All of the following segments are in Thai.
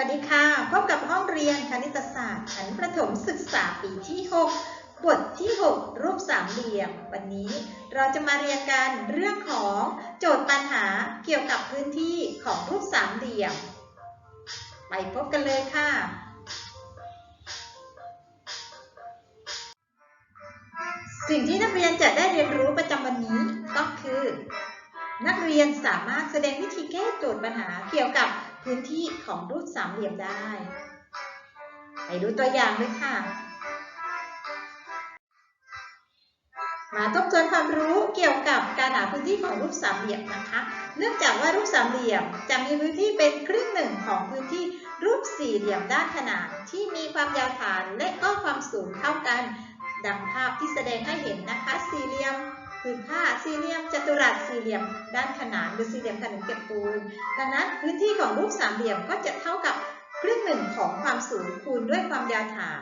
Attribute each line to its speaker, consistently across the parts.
Speaker 1: วัสดีค่ะ พบกับห้องเรียนคณิตศาสตร์ชั้นประถมศึกษาปีที่ 6 บทที่ 6 รูปสามเหลี่ยม วันนี้เราจะมาเรียนกันเรื่องของโจทย์ปัญหาเกี่ยวกับพื้นที่ของรูปสามเหลี่ยม ไปพบกันเลยค่ะ สิ่งที่นักเรียนจะได้เรียนรู้ประจำวันนี้ก็คือ นักเรียนสามารถแสดงวิธีแก้โจทย์ปัญหาเกี่ยวกับ พื้นที่ของรูปสามเหลี่ยมได้ ไปดูตัวอย่างเลยค่ะ มาทบทวนความรู้เกี่ยวกับการหาพื้นที่ของรูปสามเหลี่ยมนะคะ เนื่องจากว่ารูปสามเหลี่ยมจะมีพื้นที่เป็นครึ่งหนึ่งของพื้นที่รูปสี่เหลี่ยมด้านขนานที่มีความยาวฐานและก็ความสูงเท่ากัน ดังภาพที่แสดงให้เห็นนะคะ สี่เหลี่ยม ผืนผ้าสี่เหลี่ยมจัตุรัสสี่เหลี่ยม ด้านขนานหรือสี่เหลี่ยมขนานเก็บปูน ดังนั้นพื้นที่ของรูปสามเหลี่ยมก็จะเท่ากับครึ่งหนึ่งของความสูงคูณด้วยความยาวฐาน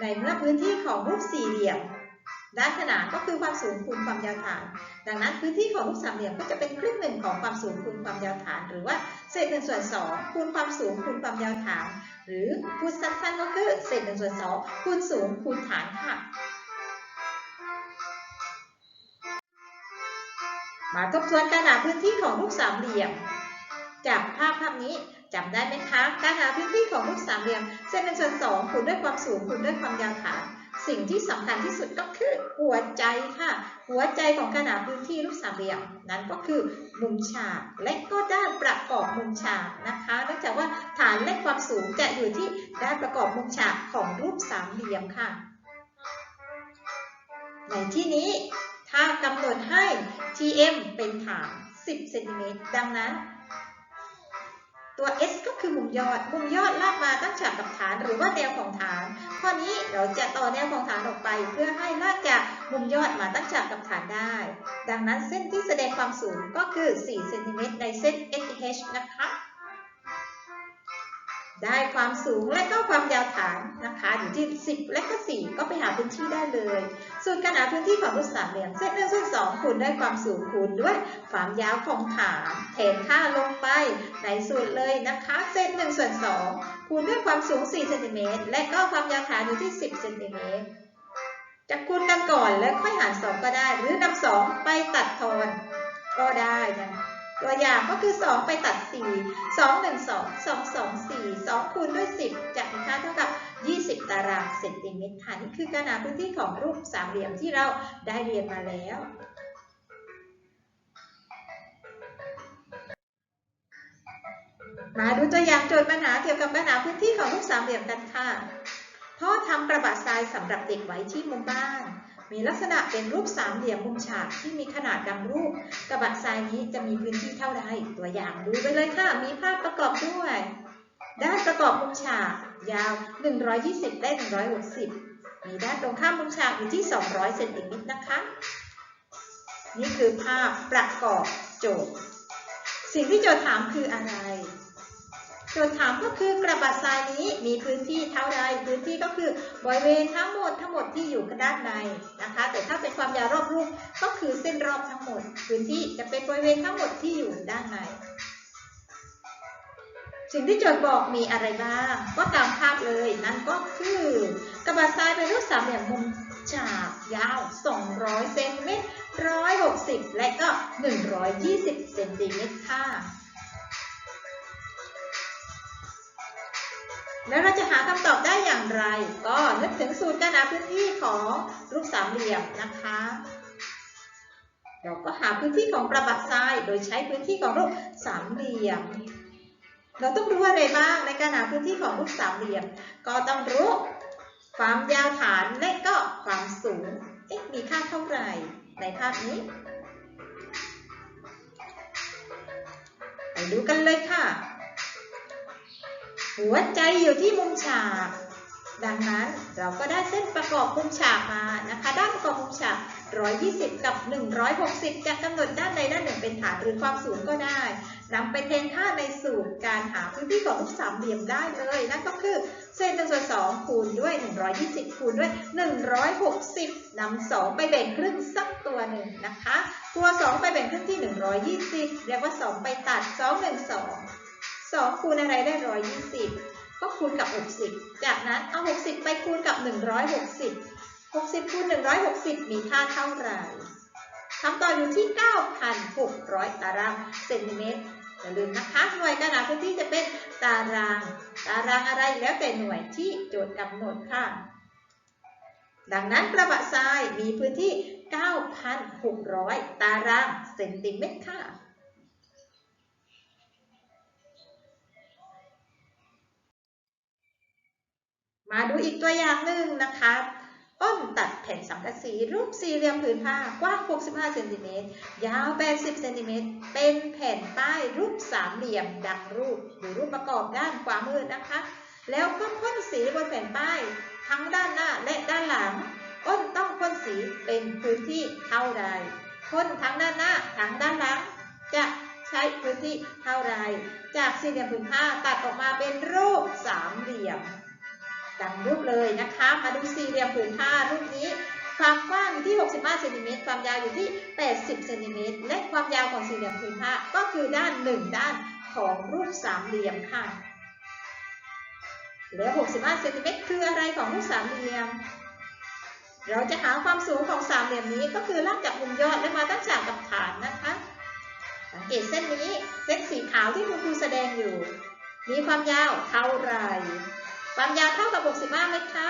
Speaker 1: ในเมื่อพื้นที่ของรูปสี่เหลี่ยม ด้านขนานก็คือความสูงคูณความยาวฐาน ดังนั้นพื้นที่ของรูปสามเหลี่ยมก็จะเป็นครึ่งหนึ่งของความสูงคูณความยาวฐาน หรือว่าเศษหนึ่งส่วนสองคูณความสูงคูณความยาวฐาน หรือพูดสั้นๆก็คือเศษหนึ่งส่วนสองคูณสูงคูณฐานค่ะ มาทบทวนการหาพื้นที่ของรูปสามเหลี่ยม จากภาพภาพนี้จำได้ไหมคะ การหาพื้นที่ของรูปสามเหลี่ยม เส้นหนึ่งส่วนสองคูณด้วยความสูงคูณด้วยความยาวฐาน สิ่งที่สำคัญที่สุดก็คือหัวใจค่ะ หัวใจของการหาพื้นที่รูปสามเหลี่ยม นั้นก็คือมุมฉากและก็ด้านประกอบมุมฉากนะคะเนื่องจากว่าฐานและความสูงจะอยู่ที่ด้านประกอบมุมฉากของรูปสามเหลี่ยมค่ะ ในที่นี้ ถ้ากำหนดให้ TM เป็นฐาน 10เซนติเมตรดังนั้น ตัว S ก็คือมุมยอด มุมยอดลากมาตั้งฉากกับฐานหรือว่าแนวของฐาน ข้อนี้เราจะต่อแนวของฐานออกไป เพื่อให้ลากจากมุมยอดมาตั้งฉากกับฐานได้ ดังนั้นเส้นที่แสดงความสูงก็คือ 4 เซนติเมตรในเส้น SH นะคะ ได้ความสูงและก็ความยาวฐานนะคะอยู่ที่ 10 และก็ 4 ก็ไปหาพื้นที่ได้เลย ส่วนการหาพื้นที่ของรูปสามเหลี่ยมเส้นหนึ่งส่วนสองคูณด้วยความสูงคูณด้วยความยาวของฐานแทนค่าลงไปในสูตรเลยนะคะเส้นหนึ่งส่วนสองคูณด้วยความสูง4เซนติเมตรและก็ความยาวฐานอยู่ที่ 10เซนติเมตรจะคูณกันก่อนแล้วค่อยหารสองก็ได้ หรือนำสองไปตัดทอนก็ได้นะ ตัวอย่างก็คือ 2 ไปตัด 4 2 1 2 2 2 4 2 คูณด้วย 10จะมีค่าเท่ากับ 20 ตารางเซนติเมตรค่ะนี่คือการหาพื้นที่ของรูปสามเหลี่ยมที่เราได้เรียนมาแล้วมาดูตัวอย่างโจทย์ปัญหาเกี่ยวกับปัญหาพื้นที่ของรูปสามเหลี่ยมกันค่ะ พ่อทำกระบะทรายสำหรับเด็กไว้ที่มุมบ้าน มีลักษณะเป็นรูปสามเหลี่ยมมุมฉากที่มีขนาดดังรูป กระบะทรายนี้จะมีพื้นที่เท่าใดตัวอย่างดูไปเลยค่ะ มีภาพประกอบด้วย ด้านประกอบมุมฉากยาว 120 ได้ 160 มีด้านตรงข้ามมุมฉากอยู่ที่ 200 เซนติเมตรนะคะ นี่คือภาพประกอบโจทย์ สิ่งที่โจทย์ถามคืออะไร โจทย์ถามก็คือกระบะทรายนี้มีพื้นที่เท่าใดพื้นที่ก็คือบริเวณทั้งหมดทั้งหมดที่อยู่ด้านในนะคะ แต่ถ้าเป็นความยาวรอบรูปก็คือเส้นรอบทั้งหมด พื้นที่จะเป็นบริเวณทั้งหมดที่อยู่ด้านในสิ่งที่โจทย์บอกมีอะไรบ้าง ก็ตามภาพเลยนั่นก็คือกระบะทรายเป็นรูปสามเหลี่ยมมุมฉากยาว 200 เซนติเมตร 160 และก็ 120 เซนติเมตรค่ะ แล้วเราจะหาคำตอบได้อย่างไร ก็นึกถึงสูตรการหาพื้นที่ของรูปสามเหลี่ยมนะคะ เราก็หาพื้นที่ของกระบะทราย โดยใช้พื้นที่ของรูปสามเหลี่ยม เราต้องรู้อะไรบ้างในการหาพื้นที่ของรูปสามเหลี่ยม ก็ต้องรู้ความยาวฐานและก็ความสูงเอ๊ะมีค่าเท่าไหร่ในภาพนี้ ไปดูกันเลยค่ะ หัวใจอยู่ที่มุมฉาก ดังนั้นเราก็ได้เส้นประกอบมุมฉากมานะคะ ด้านประกอบมุมฉาก 120 กับ 160 จะกำหนดด้านใดด้านหนึ่งเป็นฐานหรือความสูงก็ได้นำไปแทนค่าในสูตรการหาพื้นที่ของรูปสามเหลี่ยมได้เลย นั่นก็คือเส้นหนึ่งส่วนสองคูณด้วย 120 คูณด้วย 160นำ2ไปแบ่งครึ่งสักตัวหนึ่งนะคะ ตัว 2 ไปแบ่งครึ่งที่ 120 เรียกว่า 2 ไปตัด 2 1 คูณอะไรได้ 120 ก็คูณกับ 60 จากนั้นเอา 60 ไปคูณกับ 160 60คูณ160 มีค่าเท่าไหร่คำตอบอยู่ที่ 9,600 ตารางเซนติเมตรอย่าลืมนะคะหน่วยขนาดพื้นที่จะเป็นตาราง ตารางอะไรแล้วแต่หน่วยที่โจทย์กำหนดค่ะ ดังนั้นกระบะทรายมีพื้นที่ 9,600 ตารางเซนติเมตรค่ะ มาดูอีกตัวอย่างหนึ่งนะคะอ้นตัดแผ่นสังกะสีรูปสี่เหลี่ยมผืนผ้ากว้าง 65 เซนติเมตร ยาว 80 เซนติเมตร เป็นแผ่นป้ายรูปสามเหลี่ยมดังรูปหรือรูปประกอบด้านขวามือนะคะ แล้วก็พ่นสีบนแผ่นป้ายทั้งด้านหน้าและด้านหลัง อ้นต้องพ่นสีเป็นพื้นที่เท่าใดพ่นทั้งด้านหน้าทั้งด้านหลัง จะใช้พื้นที่เท่าไร จากสี่เหลี่ยมผืนผ้าตัดออกมาเป็นรูปสามเหลี่ยม ดังรูปเลยนะคะ มาดูสี่เหลี่ยมผืนผ้ารูปนี้ ความกว้างอยู่ที่ 65เซนติเมตรความยาวอยู่ที่ 80เซนติเมตรและความยาวของสี่เหลี่ยมผืนผ้าก็คือด้านหนึ่งด้านของรูปสามเหลี่ยมค่ะแล้ว65เซนติเมตรคืออะไรของรูปสามเหลี่ยม เราจะหาความสูงของสามเหลี่ยมนี้ก็คือลากจากมุมยอดและมาตั้งฉากกับฐานนะคะ สังเกตเส้นนี้เส้นสีขาวที่คุณครูแสดงอยู่ มีความยาวเท่าไหร่ ความยาวเท่ากับ 65ไหมคะ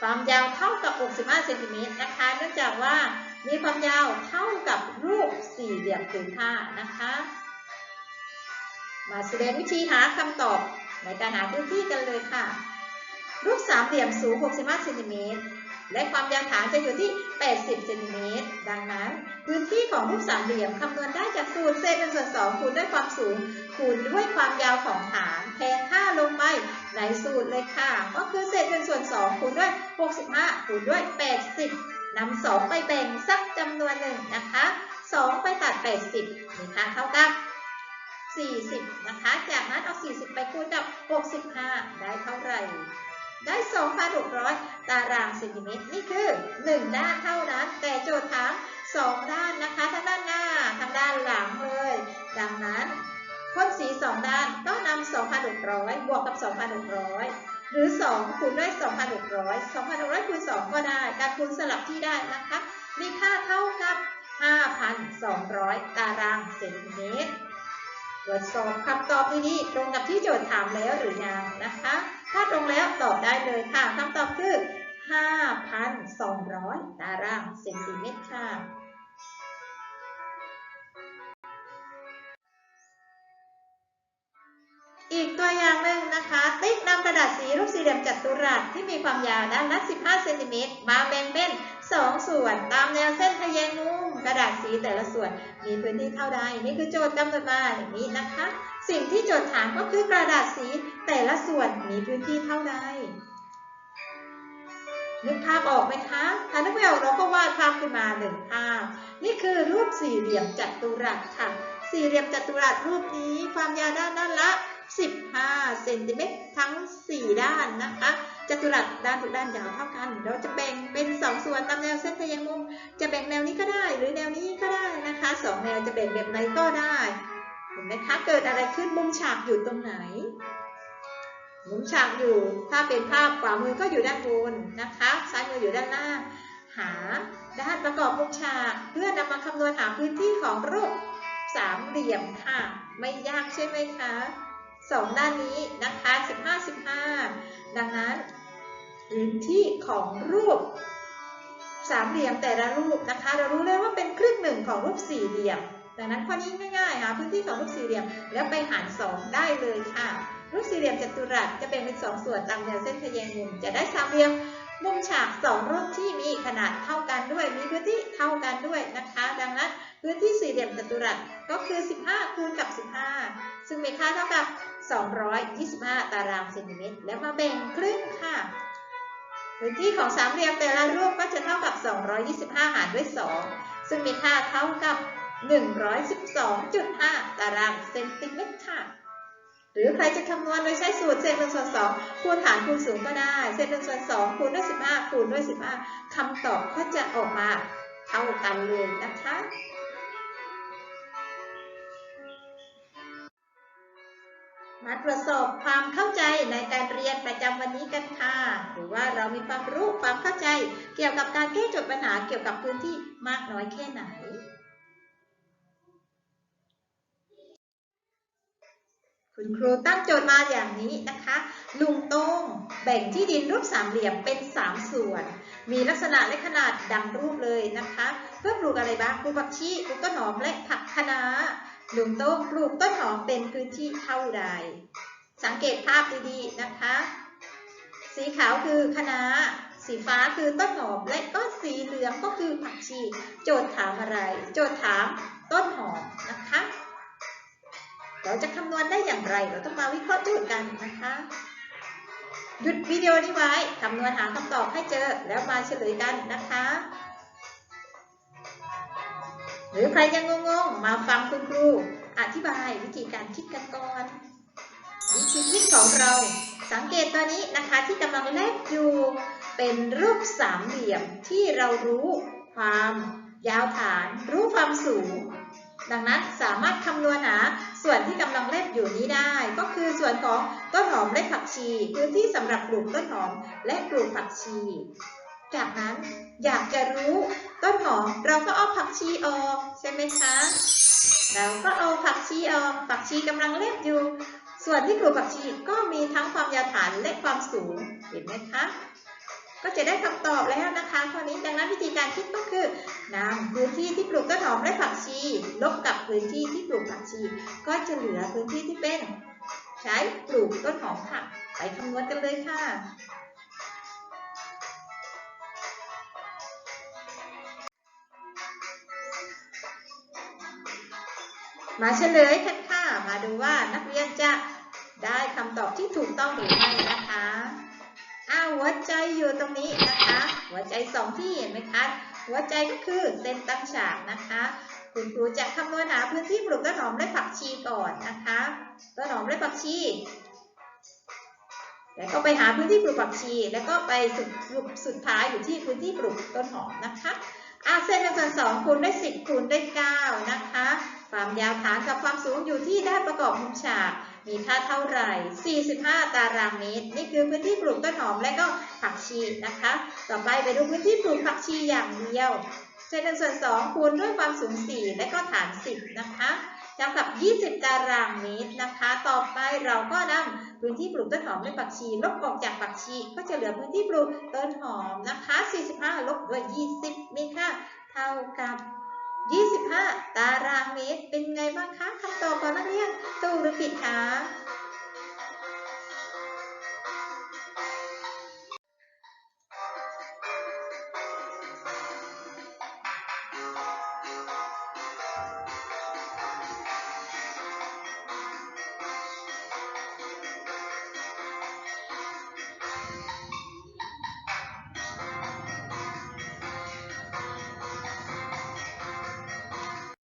Speaker 1: ความยาวเท่ากับ 65เซนติเมตรนะคะ เนื่องจากว่ามีความยาวเท่ากับรูปสี่เหลี่ยมผืนผ้านะคะ มาแสดงวิธีหาคำตอบในการหาพื้นที่กันเลยค่ะ รูปสามเหลี่ยมสูง 65เซนติเมตร และความยาวฐานจะอยู่ที่ 80เซนติเมตร ดังนั้น พื้นที่ของรูปสามเหลี่ยมคำนวณได้จากสูตรเศษเป็นส่วน2คูณด้วยความสูง คูณด้วยความยาวของฐานแทนค่าลงไปในสูตรเลยค่ะ ก็คือเศษเป็นส่วน2คูณด้วย 65คูณด้วย 80นำ2ไปแบ่งสักจำนวนหนึ่งนะคะ2 ไปตัด 80มีค่าเท่ากับ 40 นะคะ จากนั้นเอา 40 ไปคูณกับ 65 ได้เท่าไหร่ ได้ 2,600 ตารางเซนติเมตร นี่คือ 1 ด้านเท่านั้น แต่โจทย์ถาม 2 ด้านนะคะ ทั้งด้านหน้า ทั้งด้านหลังเลย ดังนั้นพ่นสี 2 ด้านก็นำ 2,600 บวกกับ 2,600 หรือ 2 คูณด้วย 2,600 2,600คูณ2 ก็ได้ การคูณสลับที่ได้นะคะ มีค่าเท่ากับ 5,200 ตารางเซนติเมตร ตรวจสอบคำตอบดีๆตรงกับที่โจทย์ถามแล้วหรือยังนะคะ ถ้าตรงแล้วตอบได้เลยค่ะคำตอบคือ 5,200 ตารางเซนติเมตรค่ะอีกตัวอย่างหนึ่งนะคะ ติ๊กนำกระดาษสีรูปสี่เหลี่ยมจัตุรัสที่มีความยาวด้านละ 15 เซนติเมตรมาแบ่งเป็น 2 ส่วนตามแนวเส้นทะแยงมุมกระดาษสีแต่ละส่วนมีพื้นที่เท่าใดนี่คือโจทย์กำหนดมาอย่างนี้นะคะ สิ่งที่โจทย์ถามก็คือกระดาษสีแต่ละส่วนมีพื้นที่เท่าใดนึกภาพออกไหมคะถ้านึกไม่ออกเราก็วาดภาพขึ้นมาหนึ่งภาพ นี่คือรูปสี่เหลี่ยมจัตุรัสค่ะ สี่เหลี่ยมจัตุรัสรูปนี้ความยาวด้านด้านละ 15เซนติเมตรทั้ง 4 ด้านนะคะ จัตุรัสด้านทุกด้านยาวเท่ากัน เราจะแบ่งเป็น 2 ส่วนตามแนวเส้นทแยงมุม จะแบ่งแนวนี้ก็ได้ หรือแนวนี้ก็ได้นะคะ 2 แนวจะแบ่งแบบไหนก็ได้เห็นไหมคะเกิดอะไรขึ้นมุมฉากอยู่ตรงไหน มุมฉากอยู่ถ้าเป็นภาพขวามือก็อยู่ด้านบนนะคะซ้ายมืออยู่ด้านล่างหาด้านประกอบมุมฉากเพื่อนำมาคำนวณหาพื้นที่ของรูปสามเหลี่ยมค่ะ ไม่ยากใช่ไหมคะสองด้านนี้นะคะ 15 15 ดังนั้น พื้นที่ของรูปสามเหลี่ยมแต่ละรูปนะคะ เรารู้เลยว่าเป็นครึ่งหนึ่งของรูปสี่เหลี่ยมดังนั้นข้อนี้ง่ายๆหาพื้นที่ของรูปสี่เหลี่ยม แล้วไปหารสองได้เลยค่ะ รูปสี่เหลี่ยมจัตุรัสจะแบ่งเป็นสองส่วนตามแนวเส้นทะแยงมุมจะได้สามเหลี่ยมมุมฉากสองรูปที่มีขนาดเท่ากันด้วย มีพื้นที่เท่ากันด้วยนะคะ ดังนั้นพื้นที่สี่เหลี่ยมจัตุรัสก็คือ 15 คูณกับ 15 ซึ่งมีค่าเท่ากับ 225 ตารางเซนติเมตร แล้วมาแบ่งครึ่งค่ะ พื้นที่ของสามเหลี่ยมแต่ละรูปก็จะเท่ากับ 225 หารด้วย 2 ซึ่งมีค่าเท่ากับ 112.5 ตารางเซนติเมตรค่ะ หรือใครจะคำนวณโดยใช้สูตรเศษหนส่วนสองคูณฐานคูณสูงก็ได้ เศษหนึ่งส่วนสองคูณด้วย 15 คูณด้วย 15 คำตอบก็จะออกมาเท่ากันเลยนะคะมาตรวจสอบความเข้าใจในการเรียนประจำวันนี้กันค่ะ หรือว่าเรามีความรู้ความเข้าใจ เกี่ยวกับการแก้โจทย์ปัญหาเกี่ยวกับพื้นที่มากน้อยแค่ไหน คุณครูตั้งโจทย์มาอย่างนี้นะคะ ลุงโต้งแบ่งที่ดินรูปสามเหลี่ยมเป็น 3 ส่วน มีลักษณะและขนาดดังรูปเลยนะคะ เพื่อปลูกอะไรบ้างปลูกผักชีปลูกต้นหอมและผักคะน้าลุงโต้งปลูกต้นหอมเป็นพื้นที่เท่าใดสังเกตภาพดีๆนะคะ สีขาวคือคะน้า สีฟ้าคือต้นหอม และก็สีเหลืองก็คือผักชี โจทย์ถามอะไร โจทย์ถามต้นหอมนะคะ เราจะคำนวณได้อย่างไร เราต้องมาวิเคราะห์โจทย์กันนะคะ หยุดวิดีโอนี้ไว้คำนวณหาคำตอบให้เจอแล้วมาเฉลยกันนะคะ หรือใครยังงงๆ มาฟังคุณครูอธิบายวิธีการคิดกันก่อนวิธีคิดของเรา สังเกตตัวนี้นะคะที่กำลังแลกอยู่เป็นรูปสามเหลี่ยมที่เรารู้ความยาวฐาน รู้ความสูง ดังนั้นสามารถคำนวณหาส่วนที่กำลังเล่นอยู่นี้ได้ ก็คือส่วนของต้นหอมและผักชี พื้นที่สำหรับปลูกต้นหอมและปลูกผักชี จากนั้นอยากจะรู้ต้นหอมเราก็เอาผักชีออกใช่ไหมคะเราก็เอาผักชีออกผักชีกำลังเล่นอยู่ ส่วนที่ปลูกผักชีก็มีทั้งความยาวฐานและความสูงเห็นไหมคะก็จะได้คำตอบแล้วนะคะข้อนี้ดังนั้นวิธีการคิดก็คือนำพื้นที่ที่ปลูกต้นหอมและผักชี ลบกับพื้นที่ที่ปลูกผักชี ก็จะเหลือพื้นที่ที่เป็น ใช้ปลูกต้นหอมค่ะ ไปคำนวณกันเลยค่ะมาเฉลยกันค่ะ มาดูว่านักเรียนจะได้คำตอบที่ถูกต้องหรือไม่นะคะอ้าวหัวใจอยู่ตรงนี้นะคะ หัวใจสองที่เห็นไหมคะ หัวใจก็คือเส้นตั้งฉากนะคะ คุณครูจะคำนวณหาพื้นที่ปลูกต้นหอมและผักชีก่อนนะคะต้นหอมและผักชีแล้วก็ไปหาพื้นที่ปลูกผักชี แล้วก็ไปสุดสุดสดท้ายอยู่ที่พื้นที่ปลูกต้นหอมนะคะอาเส้นหนึ่งส่วนสองคูณด้วยสิบคูณด้วยเก้านะคะ ความยาวฐานกับความสูงอยู่ที่ด้านประกอบมุมฉาก มีค่าเท่าไหร่ 45 ตารางเมตร นี่คือพื้นที่ปลูกต้นหอมและก็ผักชีนะคะ ต่อไปไปดูพื้นที่ปลูกผักชีอย่างเดียวเศษหนึ่งส่วนสองคูณด้วยความสูง 4 และก็ฐาน 10 นะคะเท่ากับ 20 ตารางเมตรนะคะ ต่อไปเราก็นำพื้นที่ปลูกต้นหอมและผักชี ลบออกจากผักชี ก็จะเหลือพื้นที่ปลูกต้นหอมนะคะ 45 ลบด้วย 20 มีค่าเท่ากับ 25 ตารางเมตร เป็นไงบ้างคะคำตอบของนักเรียนถูกหรือผิดคะ